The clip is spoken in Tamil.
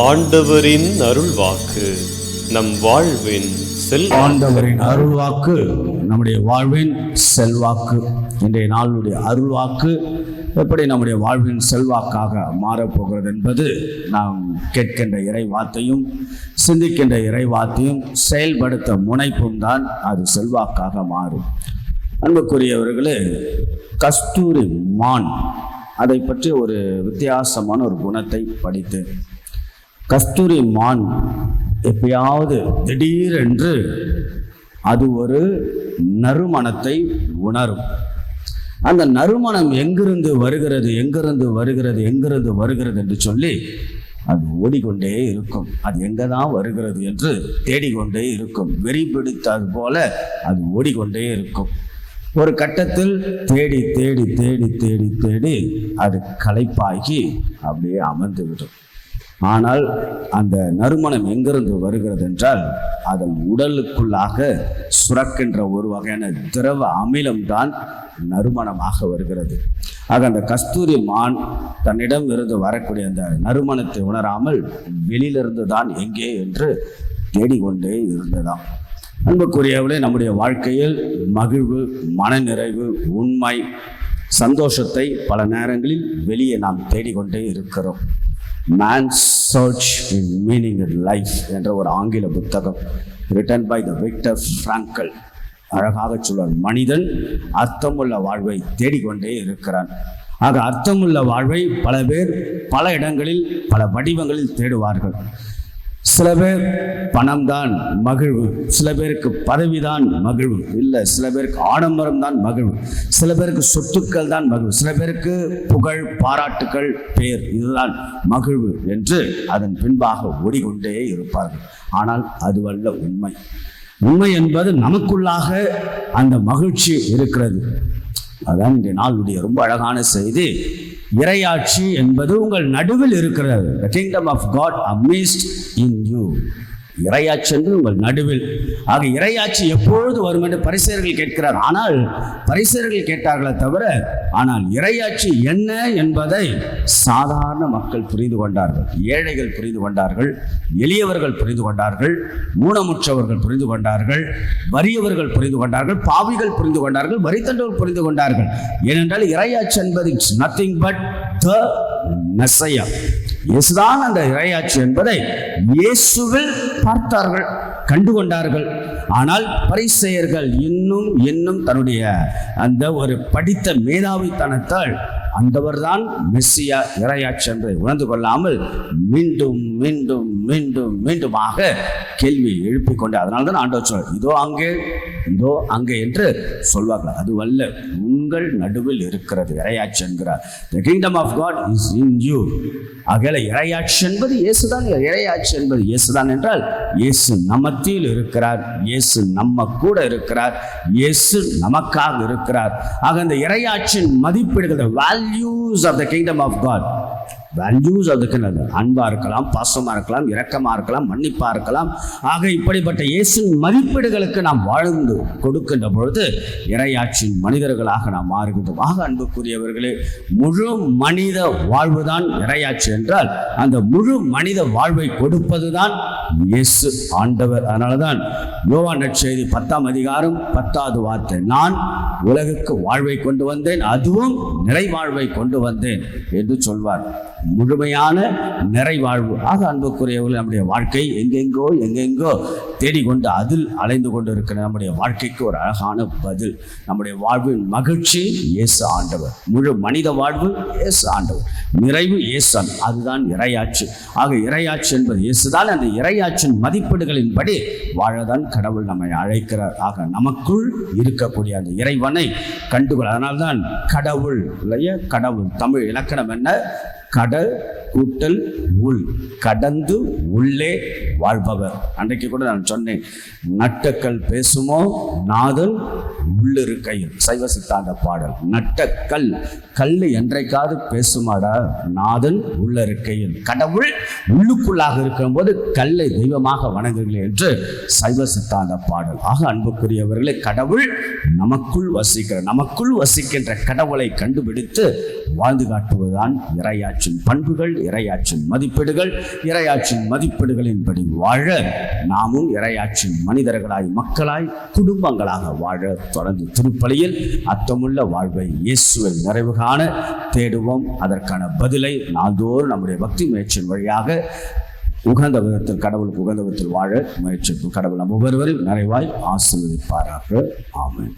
ஆண்டவரின் அருள்வாக்கு நம் வாழ்வின் செல் ஆண்டவரின் அருள்வாக்கு நம்முடைய வாழ்வின் செல்வாக்கு. இன்றைய நாளுடைய அருள்வாக்கு எப்படி நம்முடைய வாழ்வின் செல்வாக்காக மாறப்போகிறது என்பது நாம் கேட்கின்ற இறைவாத்தையும் சிந்திக்கின்ற இறைவாத்தையும் செயல்படுத்த முனைப்பும் தான் அது செல்வாக்காக மாறும். அன்புக்குரியவர்களே கஸ்தூரி மான் அதை பற்றி ஒரு வித்தியாசமான ஒரு குணத்தை படித்தேன் கஸ்தூரி மான் எப்பயாவது திடீரென்று அது ஒரு நறுமணத்தை உணரும். அந்த நறுமணம் எங்கிருந்து வருகிறது எங்கிருந்து வருகிறது எங்கிருந்து வருகிறது என்று சொல்லி அது ஓடிக்கொண்டே இருக்கும். அது எங்கே தான் வருகிறது என்று தேடிக்கொண்டே இருக்கும். வெறி பிடித்தது போல அது ஓடிக்கொண்டே இருக்கும். ஒரு கட்டத்தில் தேடி தேடி தேடி தேடி தேடி அது களைப்பாகி அப்படியே அமர்ந்து விடும் ஆனால் அந்த நறுமணம் எங்கிருந்து வருகிறது என்றால் அதன் உடலுக்குள்ளாக சுரக்கின்ற ஒரு வகையான திரவ அமிலம்தான் நறுமணமாக வருகிறது. ஆக அந்த கஸ்தூரி மான் தன்னிடம் இருந்து வரக்கூடிய அந்த நறுமணத்தை உணராமல் வெளியிலிருந்து தான் எங்கே என்று தேடிக்கொண்டே இருந்ததாம். அன்புக்குரியவர்களே நம்முடைய வாழ்க்கையில் மகிழ்வு மனநிறைவு உண்மை சந்தோஷத்தை பல நேரங்களில் வெளியே நாம் தேடிக்கொண்டே இருக்கிறோம். Man search in meaning in life என்ற ஒரு ஆங்கில புத்தகம் written by the Victor Frankl அழகாக சொல்வார் மனிதன் அர்த்தமுள்ள வாழ்வை தேடிக்கொண்டே இருக்கிறான். ஆக அர்த்தமுள்ள வாழ்வை பல பேர் பல இடங்களில் பல வடிவங்களில் தேடுவார்கள். சில பேர் பணம் தான் மகிழ்வு. சில பேருக்கு பதவிதான் மகிழ்வு. இல்லை சில பேருக்கு ஆடம்பரம் தான் மகிழ்வு. சில பேருக்கு சொத்துக்கள் தான் மகிழ்வு. சில பேருக்கு புகழ் பாராட்டுக்கள் பேர் இதுதான் மகிழ்வு என்று அதன் பின்பாக ஓடிக்கொண்டே இருப்பார்கள். ஆனால் அதுவல்ல உண்மை. உண்மை என்பது நமக்குள்ளாக அந்த மகிழ்ச்சி இருக்கிறது. அதான் இந்த நாளுடைய ரொம்ப அழகான செய்தி. இறையாட்சி என்பது உங்கள் நடுவில் இருக்கிறது. The kingdom of God amazed இரையாட்சி என்று உங்கள் நடுவில். ஆக இரையாட்சி எப்பொழுது வரும் என்று பரிசேர்கள் கேட்கிறார். ஆனால் பரிசேர்கள் கேட்டார்களே தவிர ஆனால் இரையாட்சி என்ன என்பதை சாதாரண மக்கள் புரிந்து கொண்டார்கள். ஏழைகள் புரிந்து கொண்டார்கள் எளியவர்கள் புரிந்து கொண்டார்கள் ஊனமுற்றவர்கள் புரிந்து கொண்டார்கள் வறியவர்கள் புரிந்து கொண்டார்கள் பாவிகள் புரிந்து கொண்டார்கள் வரித்தண்டவர்கள் புரிந்து கொண்டார்கள். ஏனென்றால் இறையாட்சி என்பது it's nothing but the messiah இயேசுதான் அந்த இறையாட்சி என்பதை இயேசுவில் பார்த்தார்கள் கண்டுகொண்டார்கள். ஆனால் பரிசெயர்கள் இன்னும் இன்னும் தன்னுடைய அந்த ஒரு படித்த மேதாவித்தனத்தால் அந்தவர்தான் மெஸ்ஸியா இறையாட்சி என்று உணர்ந்து கொள்ளாமல் மீண்டும் மீண்டும் மீண்டும் மீண்டுமாக கேள்வி எழுப்பிக் கொண்டு அதனால தான் ஆண்டவர் சொல் இதோ அங்கே இதோ அங்கே என்று சொல்வார்கள் அதுவல்ல உங்கள் நடுவில் இருக்கிறது இரையாட்சி என்கிறார். The kingdom of God is in you அகல இறையாட்சி என்பது இயேசுதான் இரையாட்சி என்பது இயேசுதான் என்றால் இயேசு நமத்தில் இருக்கிறார் இயேசு நம்ம கூட இருக்கிறார் இயேசு நமக்காக இருக்கிறார். ஆக அந்த இரையாட்சியின் மதிப்பீடுகள் values of the kingdom of God values அதுக்குன்னு அன்பாக இருக்கலாம் பாசமாக இருக்கலாம் இரக்கமாக இருக்கலாம் மன்னிப்பாக இருக்கலாம். ஆக இப்படிப்பட்ட இயேசின் மதிப்பீடுகளுக்கு நாம் வாழ்ந்து கொடுக்கின்ற பொழுது இறையாட்சியின் மனிதர்களாக நாம் மாறுகின்றோம். ஆக அன்புக்குரியவர்களே முழு மனித வாழ்வுதான் இறையாட்சி என்றால் அந்த முழு மனித வாழ்வை கொடுப்பதுதான் இயேசு ஆண்டவர். அதனாலதான் யோவான் நற்செய்தி பத்தாம் அதிகாரம் பத்தாவது வார்த்தை. நான் உலகுக்கு வாழ்வை கொண்டு வந்தேன் அதுவும் நிறைவாழ்வை கொண்டு வந்தேன் என்று சொல்வார். முழுமையான நிறைவாழ்வு. ஆக அன்புக்குரியவர்கள் நம்முடைய வாழ்க்கை எங்கெங்கோ எங்கெங்கோ தேடிக்கொண்டு அதில் அலைந்து கொண்டு இருக்கிற நம்முடைய வாழ்க்கைக்கு ஒரு அழகான பதில். நம்முடைய வாழ்வின் மகிழ்ச்சி இயேசு ஆண்டவர். முழு மனித வாழ்வு இயேசு ஆண்டவர். நிறைவு இயேசன் அதுதான் இறையாட்சி ஆக இறையாட்சி என்பது இயேசுதான். அந்த இறையாட்சியின் மதிப்பீடுகளின்படி வாழதான் கடவுள் நம்மை அழைக்கிறார். ஆக நமக்குள் இருக்கக்கூடிய அந்த இறைவனை கண்டுகொள். அதனால்தான் கடவுள் இல்லையா கடவுள். தமிழ் இலக்கணம் என்ன? கடல் கூட்டல் உள் கடந்து உள்ளே வாழ்பவர். அன்றைக்கு கூட நான் சொன்னேன் நட்டக்கல் பேசுமோ? நாதல் உள்ளிருக்கையில் சைவ சித்தாந்த பாடல். நட்டக்கல் கல் என்றைக்காவது பேசுமாடா? நாதன் உள்ளிருக்கையில் கடவுள் உள்ளுக்குள்ளாக இருக்கும்போது கல்லை தெய்வமாக வணங்குகிறீர்கள் என்று சைவ சித்தாந்த பாடல். ஆக அன்புக்குரியவர்களே கடவுள் நமக்குள் வசிக்கிற நமக்குள் வசிக்கின்ற கடவுளை கண்டுபிடித்து வாழ்ந்து காட்டுவதுதான் இறையாற்றின் பண்புகள் இரையாற்றின் மதிப்பீடுகள் இரையாற்றின் மதிப்பீடுகளின்படி வாழ நாமும் இரையாற்றின் மனிதர்களாய் மக்களாய் குடும்பங்களாக வாழ தொடர்ந்து திருப்பலியில் அர்த்தமுள்ள வாழ்வை இயேசுவில் நிறைவு காண தேடுவோம். அதற்கான பதிலை நாள்தோறும் நம்முடைய பக்தி முயற்சியின் வழியாக உகந்த விதத்தில் கடவுளுக்கு உகந்த விதத்தில் வாழ முயற்சிக்கும் கடவுள் நம் ஒவ்வொருவரும் நிறைவாய் ஆசீர்வதிப்பாராக. ஆமென்.